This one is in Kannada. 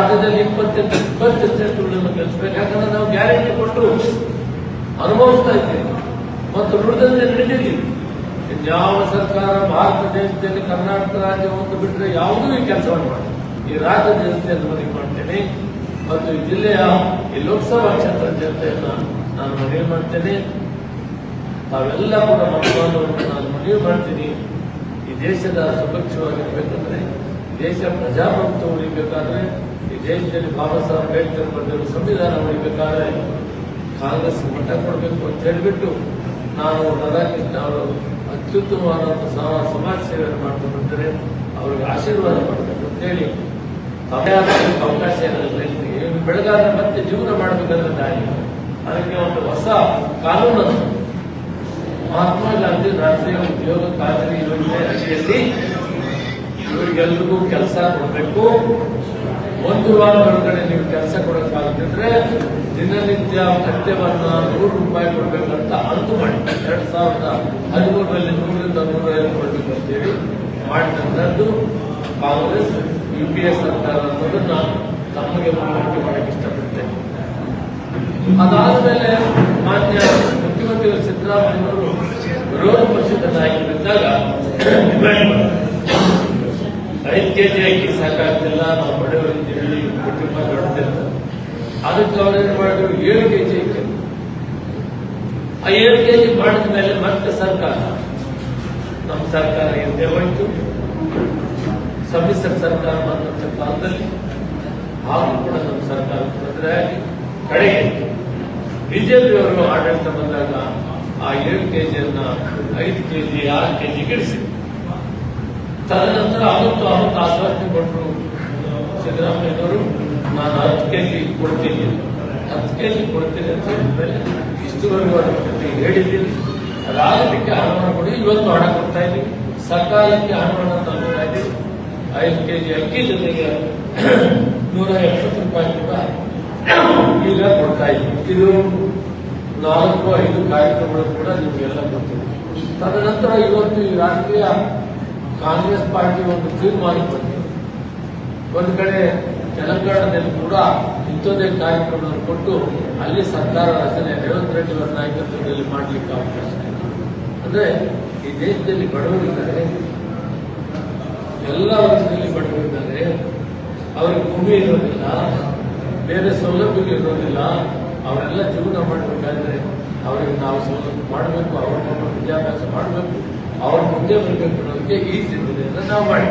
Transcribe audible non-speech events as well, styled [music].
ರಾಜ್ಯದಲ್ಲಿ ಇಪ್ಪತ್ತೆಂಟು ಇಪ್ಪತ್ತು ಸೆಂಟ್ಗಳನ್ನು ಗೆಲ್ಲಿಸಬೇಕು ಯಾಕಂದ್ರೆ ನಾವು ಗ್ಯಾರಂಟಿ ಕೊಟ್ಟರು ಅನುಭವಿಸ್ತಾ ಇದ್ದೇವೆ. ಮತ್ತು ನುಡಿದಂತೆ ನಡೆದಿದ್ದೀವಿ ಯಾವ ಸರ್ಕಾರ ಭಾರತ ದೇಶದಲ್ಲಿ ಕರ್ನಾಟಕ ರಾಜ್ಯ ಒಂದು ಬಿಟ್ಟರೆ ಯಾವುದೂ ಈ ಕೆಲಸವನ್ನು ಮಾಡಿ ಈ ರಾಜ್ಯದ ಜನತೆಯನ್ನು ಮನವಿ ಮಾಡ್ತೇನೆ. ಮತ್ತು ಈ ಜಿಲ್ಲೆಯ, ಈ ಲೋಕಸಭಾ ಕ್ಷೇತ್ರದ ಜನತೆಯನ್ನು ನಾನು ಮನವಿ ಮಾಡ್ತೇನೆ. ತಾವೆಲ್ಲ ಕೂಡ ಮತದಾನವನ್ನು ನಾನು ಮನವಿ ಮಾಡ್ತೀನಿ. ಈ ದೇಶದ ಸುಭಕ್ಷವಾಗಿರಬೇಕಂದ್ರೆ ದೇಶ ಪ್ರಜಾಪ್ರಭುತ್ವ ಉಳಿಬೇಕಾದ್ರೆ ಈ ದೇಶದಲ್ಲಿ ಬಾಬಾ ಸಾಹೇಬ್ ಅಂಬೇಡ್ಕರ್ ಸಂವಿಧಾನ ಉಳಿಬೇಕಾದ್ರೆ ಕಾಂಗ್ರೆಸ್ ಮಟ್ಟ ಕೊಡಬೇಕು ಅಂತ ಹೇಳಿಬಿಟ್ಟು ನಾನು ರಾಧಾಕೃಷ್ಣ ಅವರು ಅತ್ಯುತ್ತಮವಾದಂಥ ಸಮ- ಸಮಾಜ ಸೇವೆಯನ್ನು ಮಾಡಿಕೊಂಡಿದ್ದರೆ ಅವರಿಗೆ ಆಶೀರ್ವಾದ ಮಾಡಬೇಕು ಅಂತೇಳಿ ಸಮಯಾದ ಅವಕಾಶ ಏನಾದರೂ ಬೆಳಗಾದ್ರೆ ಮತ್ತೆ ಜೀವನ ಮಾಡಬೇಕಂದ್ರೆ ದಾರಿ ಅದಕ್ಕೆ ಒಂದು ಹೊಸ ಕಾನೂನನ್ನು ಮಹಾತ್ಮ ಗಾಂಧಿ ರಾಷ್ಟ್ರೀಯ ಉದ್ಯೋಗ ಖಾತರಿ ಯೋಜನೆ ಅಡಿಯಲ್ಲಿ ಇವರಿಗೆಲ್ರಿಗೂ ಕೆಲಸ ಕೊಡಬೇಕು. ಒಂದು ವಾರ ಒಳಗಡೆ ನೀವು ಕೆಲಸ ಕೊಡೋಕ್ಕಾಗುತ್ತಿದ್ರೆ ದಿನನಿತ್ಯ ಭತ್ಯವನ್ನ ನೂರು ರೂಪಾಯಿ ಕೊಡ್ಬೇಕಂತ ಅಂತ ಮಾಡಿ ಎರಡ್ ಸಾವಿರದ ಹದಿಮೂರರಲ್ಲಿ ನೂರರಿಂದ ನೂರ ಐದು ಕೊಡ್ಬೇಕು ಅಂತೇಳಿ ಮಾಡಿದಂಥದ್ದು ಕಾಂಗ್ರೆಸ್ ಯು ಪಿ ಎ ಸರ್ಕಾರ ಅನ್ನೋದನ್ನ ತಮಗೆ ಮನವರಿಕೆ ಮಾಡಕ್ಕೆ ಇಷ್ಟಪಡ್ತೇನೆ ಅದಾದ್ಮೇಲೆ ಮಾನ್ಯ ಮುಖ್ಯಮಂತ್ರಿಗಳು ಸಿದ್ದರಾಮಯ್ಯವರು ವಿರೋಧ ಪಕ್ಷದ ನಾಯಕರಿದ್ದಾಗ. ಐದು ಕೆಜಿ ಅಕ್ಕಿ ಸಾಕಾಗ್ತಿಲ್ಲ, ನಾವು ಬಡವರಿದ್ದೀವಿ ಕುಟುಂಬ ದೊಡ್ಡದಿಲ್ಲ ಅದಕ್ಕೆ ಅವ್ರೇನ್ ಮಾಡಿದ್ರು? ಏಳು ಕೆಜಿ ಇತ್ತು. ಆ ಏಳು ಕೆಜಿ ಮಾಡಿದ ಮೇಲೆ ಮತ್ತೆ ಸರ್ಕಾರ, ನಮ್ಮ ಸರ್ಕಾರ ಹಿಂದೆ ಹೋಯ್ತು. ಸಮ್ಮಿಶ್ರ ಸರ್ಕಾರ ಬಂದಂತ ಕಾಲದಲ್ಲಿ ಹಾಗೂ ಕೂಡ ನಮ್ಮ ಸರ್ಕಾರ ತೊಂದರೆ ಆಗಿ ಕಡೆಗೆ ಬಿಜೆಪಿಯವರು ಆಡಳಿತ ಬಂದಾಗ ಆ ಏಳು ಕೆಜಿಯನ್ನ ಐದು ಕೆಜಿ ಆರು ಕೆಜಿ ಗೆಡಿಸಿದ್ರು. ತದನಂತರ ಅವತ್ತು ಅವತ್ತು ಆಶ್ವಾಸನೆ ಕೊಟ್ಟರು. ಸಿದ್ದರಾಮಯ್ಯನವರು ನಾನು ಹತ್ತು ಕೆಜಿ ಕೊಡ್ತೀನಿ ಹತ್ತು ಕೆ ಜಿ ಕೊಡ್ತೀನಿ ಅಂತ ಹೇಳಿದ್ಮೇಲೆ ಇಷ್ಟುವರೆಗೂ ಅದರ ಬಗ್ಗೆ ಹೇಳಿದ್ದೀನಿ. ಅದಾಗಲಿಕ್ಕೆ ಹಣವನ್ನು ಕೊಡಿ, ಇವತ್ತು ಹಣ ಕೊಡ್ತಾ ಇದ್ದೀವಿ ಸಕಾಲಕ್ಕೆ ಹಣವನ್ನು ತಲುಪ್ತಾ ಐದು ಕೆಜಿ ಅಕ್ಕಿ ಜೊತೆಗೆ [clears throat] ನೂರ ಎಪ್ಪತ್ತು ರೂಪಾಯಿ ಕೂಡ ಈಗ ಕೊಡ್ತಾ ಇದ್ದೀನಿ. ಇದು ನಾಲ್ಕು, ಐದು ಕಾರ್ಯಕ್ರಮಗಳು ಕೂಡ ನಿಮಗೆಲ್ಲ ಗೊತ್ತಿದೆ ತದನಂತರ ಇವತ್ತು ಈ ರಾಷ್ಟ್ರೀಯ ಕಾಂಗ್ರೆಸ್ ಪಾರ್ಟಿ ಒಂದು ತೀರ್ಮಾನಕ್ಕೆ ಬಂದಿದೆ. ಒಂದು ಕಡೆ ತೆಲಂಗಾಣದಲ್ಲಿ ಕೂಡ ಇಂಥದ್ದೇ ಕಾರ್ಯಕ್ರಮವನ್ನು ಕೊಟ್ಟು ಅಲ್ಲಿ ಸರ್ಕಾರ ರಚನೆ, ರೇವಂತ್ ರೆಡ್ಡಿ ಅವರ ನಾಯಕತ್ವದಲ್ಲಿ ಮಾಡಲಿಕ್ಕೆ ಅವಕಾಶ ಇದೆ. ಅಂದ್ರೆ ಈ ದೇಶದಲ್ಲಿ ಬಡವರಿದ್ದಾರೆ, ಎಲ್ಲ ವರ್ಷದಲ್ಲಿ ಬಡವರಿದ್ದಾರೆ, ಅವರಿಗೆ ಭೂಮಿ ಇರೋದಿಲ್ಲ, ಬೇರೆ ಸೌಲಭ್ಯಗಳು ಇರೋದಿಲ್ಲ, ಅವರೆಲ್ಲ ಜೀವನ ಮಾಡಬೇಕಾದ್ರೆ ಅವರಿಗೆ ನಾವು ಸೌಲಭ್ಯ ಮಾಡಬೇಕು, ಅವ್ರ ವಿದ್ಯಾಭ್ಯಾಸ ಮಾಡಬೇಕು, ಅವ್ರ ಮುಂದೆ ಬರಬೇಕು ಅನ್ನೋದಕ್ಕೆ ಈ ಚಿಂತನೆಯನ್ನು ನಾವು ಮಾಡಿ